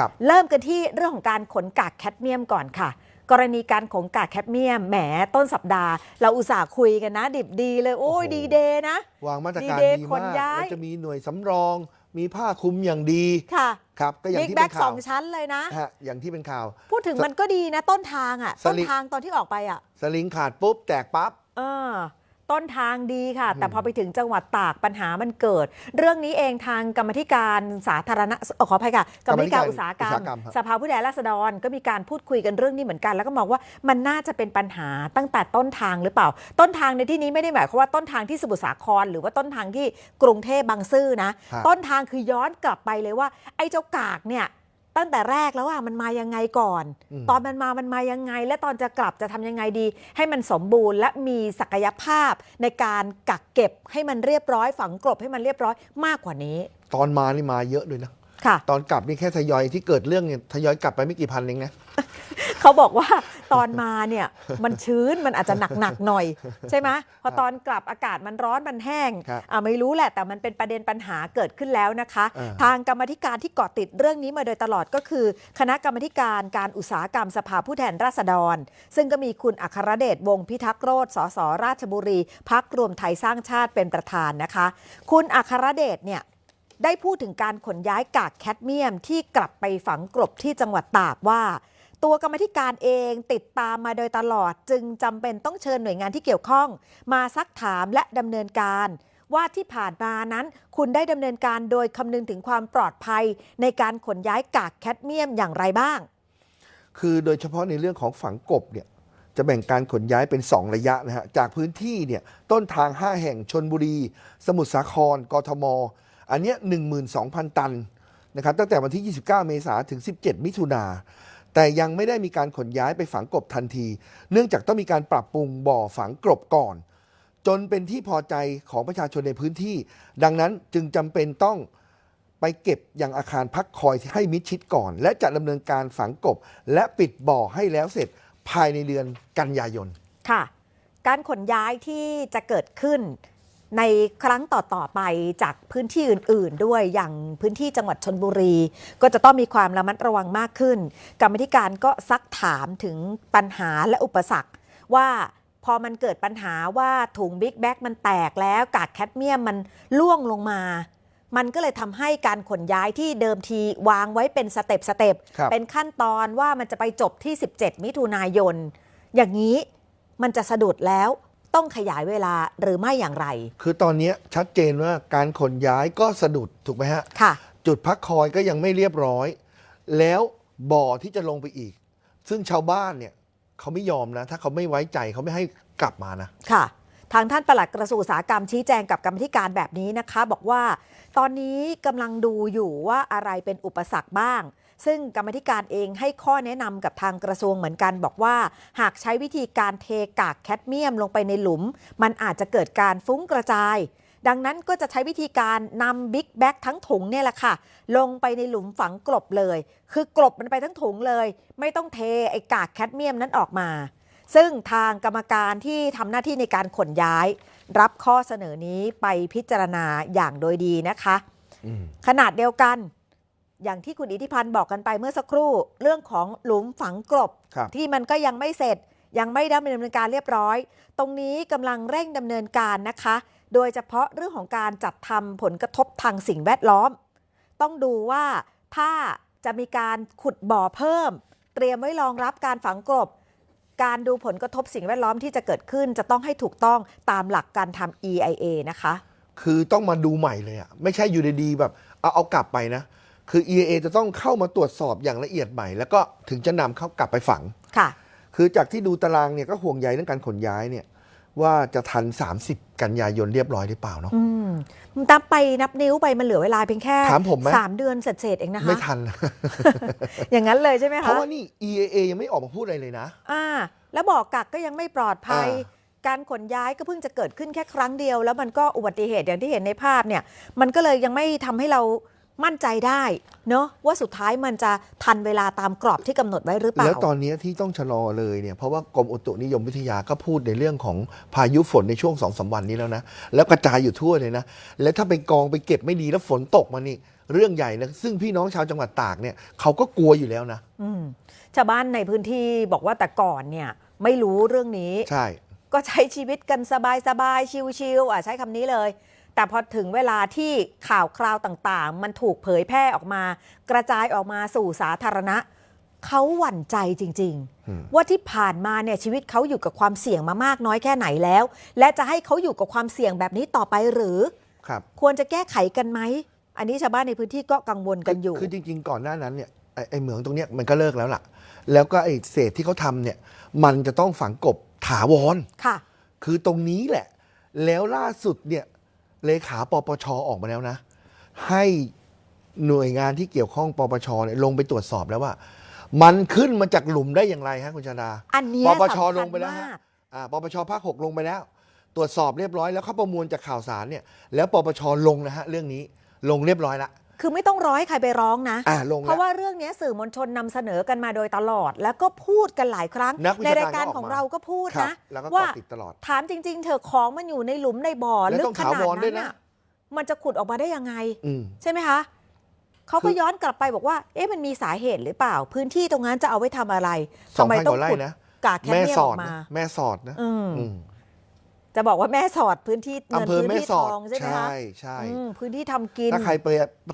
ครับเริ่มกันที่เรื่องของการขนกากแคดเมียมก่อนค่ะ กรณีการขนกากแคดเมียมแหมต้นสัปดาห์ เราอุตส่าห์คุยกันนะ ดิบดีเลยโอ้ยโอ้โห ดีเดย์นะ วางมาตรการดีเดย์ดีขนมากย้าย แล้วจะมีหน่วยสำรอง มีผ้าคลุมอย่างดีค่ะครับ ก็อย่างบิ๊กที่แบ็เป็กนสข่าอวงชั้นเลยนะ ฮะอย่างที่เป็นข่าว พูดถึงสมันก็ดีนะ ต้นทางอะสต้นลิงทางตอนที่ออกไปอะสลิงขาดปุ๊บแตกปั๊บ เออ ต้นทางดีค่ะ แต่อืมพอไปถึงจังหวัดตากปัญหามันเกิด เรื่องนี้เองทางกรรมธิการสาธารณะเอ่อขออภัยค่ะกรรมธิการอุตสาหกรรมครับสภาผู้แทนราษฎรก็มีการพูดคุยกันเรื่องนี้เหมือนกัน แล้วก็มองว่ามันน่าจะเป็นปัญหาตั้งแต่ต้นทางหรือเปล่า ต้นทางในที่นี้ไม่ได้หมายความว่าต้นทางที่สมุทรสาคร หรือว่าต้นทางที่กรุงเทพบางซื่อนะฮะต้นทางคือย้อนกลับไปเลยว่าไอ้เจ้ากากเนี่ย ตั้งแต่แรกแล้วว่ามันมายังไงก่อนมตอนมันมามันมายังไง และตอนจะกลับจะทำยังไงดี ให้มันสมบูรณ์และมีศักยภาพในการกักเก็บให้มันเรียบร้อยฝังกลบให้มันเรียบร้อยมากกว่านี้ ตอนมานี่มาเยอะเลยนะค่ะตอนกลับนี่แค่ทยอยที่เกิดเรื่องเนี่ยทยอยกลับไปไม่กี่พันเองนะ เขาบอกว่าตอนมาเนี่ยมันชื้นมันอาจจะหนักๆหน่อย ใช่ไหมพอตอนกลับอากาศมันร้อนมันแห้งครับอ่าไม่รู้แหละ แต่มันเป็นประเด็นปัญหาเกิดขึ้นแล้วนะคะอ่าทางกรรมธิการที่เกาะติดเรื่องนี้มาโดยตลอดก็คือ คณะกรรมธิการการอุตสาหกรรมสภาผู้แทนราษฎร ซึ่งก็มีคุณอัครเดชวงศ์พิทักษ์โรธสสราชบุรีพักรวมไทยสร้างชาติเป็นประธานนะคะ คุณอัครเดชเนี่ยได้พูดถึงการขนย้ายกากแคดเมียมที่กลับไปฝังกลบที่จังหวัดตากว่า ตัวกรรมธิการเองติดตามมาโดยตลอด จึงจำเป็นต้องเชิญหน่วยงานที่เกี่ยวข้อง มาซักถามและดำเนินการ ว่าที่ผ่านมานั้น คุณได้ดำเนินการโดยคำนึงถึงความปลอดภัย ในการขนย้ายกากแคดเมียมอย่างไรบ้าง คือโดยเฉพาะในเรื่องของฝังกบเนี่ยจะแบ่งการขนย้ายเป็น 2 ระยะนะฮะ จากพื้นที่เนี่ยต้นทาง 5 แห่งชนบุรี สมุทรสาคร กทม อันเนี้ย12,000 ตันนะครับตั้งแต่วันที่ 29 เมษายนถึง 17 มิถุนา แต่ยังไม่ได้มีการขนย้ายไปฝังกบทันที เนื่องจากต้องมีการปรับปรุงบ่อฝังกลบก่อน จนเป็นที่พอใจของประชาชนในพื้นที่ ดังนั้นจึงจำเป็นต้องไปเก็บยังอาคารพักคอยให้มิดชิดก่อน และจะดำเนินการฝังกบ และปิดบ่อให้แล้วเสร็จภายในเดือนกันยายน ค่ะ การขนย้ายที่จะเกิดขึ้น ในครั้งต่อ ๆ ไปจากพื้นที่อื่น ๆ ด้วยอย่างพื้นที่จังหวัดชนบุรี ก็จะต้องมีความระมัดระวังมากขึ้น กรรมธิการก็ซักถามถึงปัญหาและอุปสรรคว่าพอมันเกิดปัญหาว่าถุงบิ๊กแบ็กมันแตกแล้วกากแคดเมียมมันล่วงลงมา มันก็เลยทำให้การขนย้ายที่เดิมทีวางไว้เป็นสเต็ปสเต็ปครับเป็นขั้นตอนว่ามันจะไปจบที่ 17 มิถุนายน อย่างนี้มันจะสะดุดแล้ว ต้องขยายเวลาหรือไม่อย่างไร คือตอนนี้ชัดเจนว่าการขนย้ายก็สะดุดถูกไหมฮะค่ะ จุดพักคอยก็ยังไม่เรียบร้อย แล้วบ่อที่จะลงไปอีก ซึ่งชาวบ้านเนี่ยเขาไม่ยอมนะ ถ้าเขาไม่ไว้ใจเขาไม่ให้กลับมานะ ค่ะ ทางท่านปลัดกระทรวงอุตสาหกรรมชี้แจงกับกรรมธิการแบบนี้นะคะ บอกว่า ตอนนี้กำลังดูอยู่ว่าอะไรเป็นอุปสรรคบ้าง ซึ่งกรรมธิการเองให้ข้อแนะนำกับทางกระทรวงเหมือนกันบอกว่า หากใช้วิธีการเทกากแคดเมียมลงไปในหลุม มันอาจจะเกิดการฟุ้งกระจาย ดังนั้นก็จะใช้วิธีการนำบิ๊กแบ็กทั้งถุงเนี่ยแหละค่ะ ลงไปในหลุมฝังกลบเลย คือกลบมันไปทั้งถุงเลย ไม่ต้องเทไอ้กากแคดเมียมนั้นออกมาซึ่งทางกรรมการที่ทำหน้าที่ในการขนย้าย รับข้อเสนอนี้ไปพิจารณาอย่างโดยดีนะคะอืมขนาดเดียวกัน อย่างที่คุณอิทธิพันธ์บอกกันไปเมื่อสักครู่ เรื่องของหลุมฝังกลบครับที่มันก็ยังไม่เสร็จ ยังไม่ดำเนินการเรียบร้อย ตรงนี้กำลังเร่งดำเนินการนะคะ โดยเฉพาะเรื่องของการจัดทำผลกระทบทางสิ่งแวดล้อม ต้องดูว่าถ้าจะมีการขุดบ่อเพิ่ม เตรียมไว้รองรับการฝังกลบ การดูผลกระทบสิ่งแวดล้อมที่จะเกิดขึ้นจะต้องให้ถูกต้องตามหลักการทำ EIA นะคะ คือต้องมาดูใหม่เลยอะไม่ใช่อยู่ดีๆแบบเอาเอากลับไปนะ คือ EAA จะต้องเข้ามาตรวจสอบอย่างละเอียดใหม่ แล้วก็ถึงจะนำเข้ากลับไปฝัง ค่ะ คือจากที่ดูตารางเนี่ยก็ห่วงใยเรื่องการขนย้ายเนี่ยว่าจะทัน 30 กันยายนเรียบร้อยหรือเปล่าเนาะ อืมนับไปนับนิ้วไปมันเหลือเวลาเพียงแค่ถามผมไหม สามเดือนเสร็จๆเองนะคะ ไม่ทัน อย่างนั้นเลยใช่ไหมเพคะราะว่านี่ EAA ยังไม่ออกมาพูดอะไรเลยนะ อ่า แล้วบอกกักก็ยังไม่ปลอดภัย อ่าการขนย้ายก็เพิ่งจะเกิดขึ้นแค่ครั้งเดียว แล้วมันก็อุบัติเหตุอย่างที่เห็นในภาพเนี่ย มันก็เลยยังไม่ทำให้เรา มั่นใจได้เนาะว่าสุดท้ายมันจะทันเวลาตามกรอบที่กำหนดไว้หรือเปล่า แล้วตอนนี้ที่ต้องชะลอเลยเนี่ยเพราะว่ากรมอุตุนิยมวิทยาก็พูดในเรื่องของพายุฝนในช่วงสองสาวันนี้แล้วนะ แล้วกระจายอยู่ทั่วเลยนะ แล้วถ้าไปกองไปเก็บไม่ดีแล้วฝนตกมานี่เรื่องใหญ่นะซึ่งพี่น้องชาวจังหวัดตากเนี่ยเขาก็กลัวอยู่แล้วนะอืมชาวบ้านในพื้นที่บอกว่าแต่ก่อนเนี่ยไม่รู้เรื่องนี้ ใช่ ก็ใช้ชีวิตกันสบายสบายๆชิวๆอะใช้คำนี้เลย แต่พอถึงเวลาที่ข่าวคราวต่างๆ มันถูกเผยแพร่ออกมา กระจายออกมาสู่สาธารณะ เขาหวั่นใจจริงอืมๆว่าที่ผ่านมาเนี่ยชีวิตเขาอยู่กับความเสี่ยงมามากน้อยแค่ไหนแล้ว และจะให้เขาอยู่กับความเสี่ยงแบบนี้ต่อไปหรือครับควรจะแก้ไขกันไหมอันนี้ชาวบ้านในพื้นที่ก็กังวลกันอยู่ คือจริง ๆ ก่อนหน้านั้นเนี่ยไอ้ไอ้เหมืองตรงเนี้ยมันก็เลิกแล้วล่ะ แล้วก็ไอ้เศษที่เขาทำเนี่ย มันจะต้องฝังกบถาวรค่ะ คือตรงนี้แหละ แล้วล่าสุดเนี่ย เลขาปปชออกมาแล้วนะ ให้หน่วยงานที่เกี่ยวข้องปปชเนี่ยลงไปตรวจสอบแล้วว่า มันขึ้นมาจากหลุมได้อย่างไรฮะคุณชาดาอันเนี้ยปปชสำคัญลงไปแล้วมาฮะกอ่าปปชภาคหกลงไปแล้ว ตรวจสอบเรียบร้อยแล้วเขาประมวลจากข่าวสารเนี่ยแล้วปปชลงนะฮะเรื่องนี้ลงเรียบร้อยละ คือไม่ต้องร้อยใครไปร้องนะ อ่าลงเพแล้วราะว่าเรื่องนี้สื่อมวลชนนำเสนอกันมาโดยตลอด แล้วก็พูดกันหลายครั้ง นักวิในชาการรายการก็ออกของมาเราก็พูดครับนะแล้วก็ว่าเกาะติดตลอดถามจริง ๆเธอะของมันอยู่ในหลุมในบ่อและลึต้กองขนาดถาวรด้นั้วยนนะ น่ะมันจะขุดออกมาได้ยังไง อืม ใช่ไหมคะเขาคืก็อ ย้อนกลับไปบอกว่า เอ๊ะมันมีสาเหตุหรือเปล่า พื้นที่ตรงนั้นจะเอาไว้ทำอะไรสทำองไมพันต้กองว่าไร่ขุดนะกากแคดแม่เมียมสอออดกมา นะแม่สอดนะอืม อืม จะบอกว่าแม่สอดพื้นที่เงินอำเภอพื้นแม่ที่สทอดองใช่ไหมคะใช่ใช่อืมพื้นที่ทำกิน ถ้าใครไป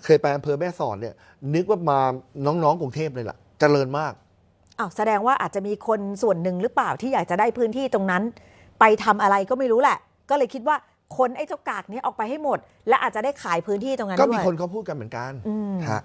เคยไปอำเภอแม่สอดเนี่ย นึกว่ามาน้องๆกรุงเทพเลยล่ะ เจริญมาก อ้าวแสดงว่าอาจจะมีคนส่วนหนึ่งหรือเปล่าที่อยากจะได้พื้นที่ตรงนั้น ไปทำอะไรก็ไม่รู้แหละ ก็เลยคิดว่าคนไอ้เจ้ากากเนี้ยออกไปให้หมด และอาจจะได้ขายพื้นที่ตรงนั้นก็ด้มีวยคนเขาพูดกันเหมือนกันอืมฮะ